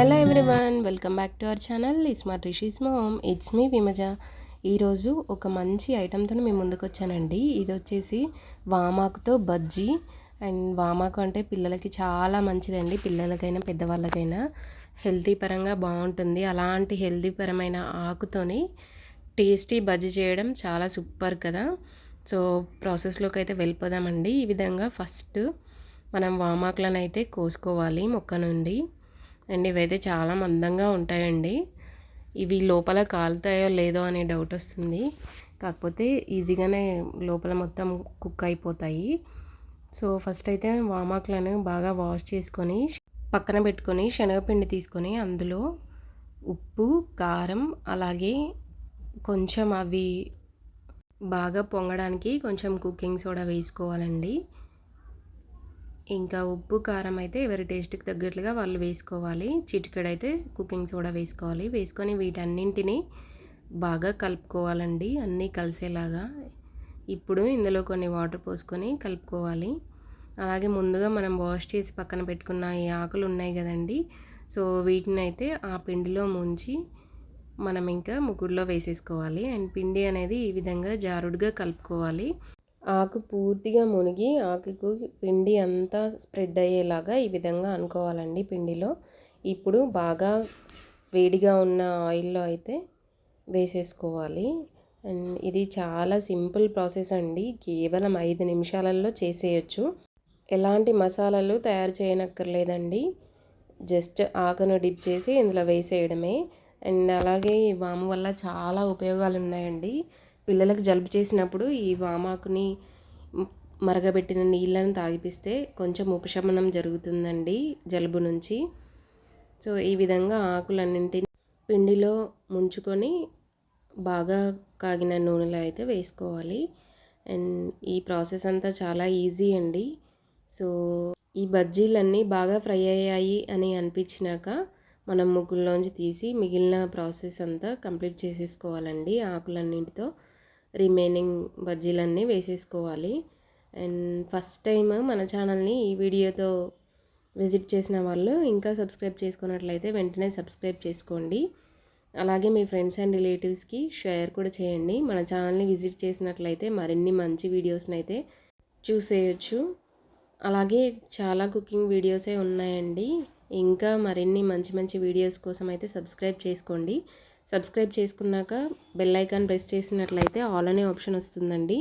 Hello everyone welcome back to our channel it's మా Rishi's mom it's me Vimaja ఈరోజు ఒక మంచి ఐటెంతో మేము ముందుకు వచ్చానండి. ఇది వచ్చేసి వామాకుతో బజ్జీ. అండ్ వామాకు అంటే పిల్లలకి చాలా మంచిదండి పిల్లలకైనా పెద్దవాళ్ళకైనా. హెల్తీ పరంగా బాగుంటుంది. అలాంటి హెల్తీ పరమైన ఆకుతోని టేస్టీ బజ్జీ చేయడం చాలా సూపర్ కదా. సో ప్రాసెస్లోకి అయితే వెళ్ళిపోదామండి. ఈ విధంగా ఫస్ట్ మనం వామాకులను అయితే కోసుకోవాలి మొక్క నుండి. అండ్ ఇవైతే చాలా మందంగా ఉంటాయండి. ఇవి లోపల కాలుతాయో లేదో అనే డౌట్ వస్తుంది. కాకపోతే ఈజీగానే లోపల మొత్తం కుక్ అయిపోతాయి. సో ఫస్ట్ అయితే వామాకులను బాగా వాష్ చేసుకొని పక్కన పెట్టుకొని శనగపిండి తీసుకొని అందులో ఉప్పు కారం అలాగే కొంచెం అవి బాగా పొంగడానికి కొంచెం కుకింగ్ సోడా వేసుకోవాలండి. ఇంకా ఉప్పు కారం అయితే ఎవరి టేస్ట్కి తగ్గట్లుగా వాళ్ళు వేసుకోవాలి. చిటికెడైతే కుకింగ్ సోడా వేసుకోవాలి. వేసుకొని వీటన్నింటినీ బాగా కలుపుకోవాలండి. అన్నీ కలిసేలాగా. ఇప్పుడు ఇందులో కొన్ని వాటర్ పోసుకొని కలుపుకోవాలి. అలాగే ముందుగా మనం వాష్ చేసి పక్కన పెట్టుకున్న ఈ ఆకులు ఉన్నాయి కదండి. సో వీటిని అయితే ఆ పిండిలో ముంచి మనం ఇంకా ముగ్గురులో వేసేసుకోవాలి. అండ్ పిండి అనేది ఈ విధంగా జారుడుగా కలుపుకోవాలి. ఆకు పూర్తిగా మునిగి ఆకుకు పిండి అంతా స్ప్రెడ్ అయ్యేలాగా ఈ విధంగా అనుకోవాలండి పిండిలో. ఇప్పుడు బాగా వేడిగా ఉన్న ఆయిల్లో అయితే వేసేసుకోవాలి. అండ్ ఇది చాలా సింపుల్ ప్రాసెస్ అండి. కేవలం ఐదు నిమిషాలలో చేసేయచ్చు. ఎలాంటి మసాలాలు తయారు చేయనక్కర్లేదండి. జస్ట్ ఆకును డిప్ చేసి ఇందులో వేసేయడమే. అండ్ అలాగే ఈ వాము వల్ల చాలా ఉపయోగాలు ఉన్నాయండి పిల్లలకు జలుబు చేసినప్పుడు ఈ వామాకుని మరగబెట్టిన నీళ్ళని తాగిపిస్తే కొంచెం ఉపశమనం జరుగుతుందండి జలుబు నుంచి. సో ఈ విధంగా ఆకులన్నింటినీ పిండిలో ముంచుకొని బాగా కాగిన నూనెలో అయితే వేసుకోవాలి. అండ్ ఈ ప్రాసెస్ అంతా చాలా ఈజీ అండి. సో ఈ బజ్జీలన్నీ బాగా ఫ్రై అయ్యాయి అని అనిపించినాక మనం ముగ్గుల్లోంచి తీసి మిగిలిన ప్రాసెస్ అంతా కంప్లీట్ చేసేసుకోవాలండి ఆకులన్నింటితో. రిమైనింగ్ బజ్జీలన్నీ వేసేసుకోవాలి. అండ్ ఫస్ట్ టైం మన ఛానల్ని ఈ వీడియోతో విజిట్ చేసిన వాళ్ళు ఇంకా సబ్స్క్రైబ్ చేసుకున్నట్లయితే వెంటనే సబ్స్క్రైబ్ చేసుకోండి. అలాగే మీ ఫ్రెండ్స్ అండ్ రిలేటివ్స్కి షేర్ కూడా చేయండి. మన ఛానల్ని విజిట్ చేసినట్లయితే మరిన్ని మంచి వీడియోస్ని అయితే చూసేయచ్చు. అలాగే చాలా కుకింగ్ వీడియోసే ఉన్నాయండి. ఇంకా మరిన్ని మంచి మంచి వీడియోస్ కోసం అయితే సబ్స్క్రైబ్ చేసుకోండి. సబ్స్క్రైబ్ చేసుకున్నాక బెల్ ఐకాన్ ప్రెస్ చేసినట్లయితే ఆల్ అనే ఆప్షన్ వస్తుందండి.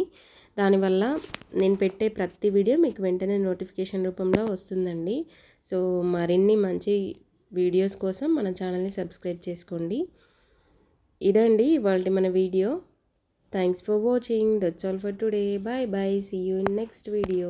దానివల్ల నేను పెట్టే ప్రతి వీడియో మీకు వెంటనే నోటిఫికేషన్ రూపంలో వస్తుందండి. సో మరిన్ని మంచి వీడియోస్ కోసం మన ఛానల్ని సబ్స్క్రైబ్ చేసుకోండి. ఇదండి ఇవాళ మన video. Thanks for watching that's all for today bye bye see you in next video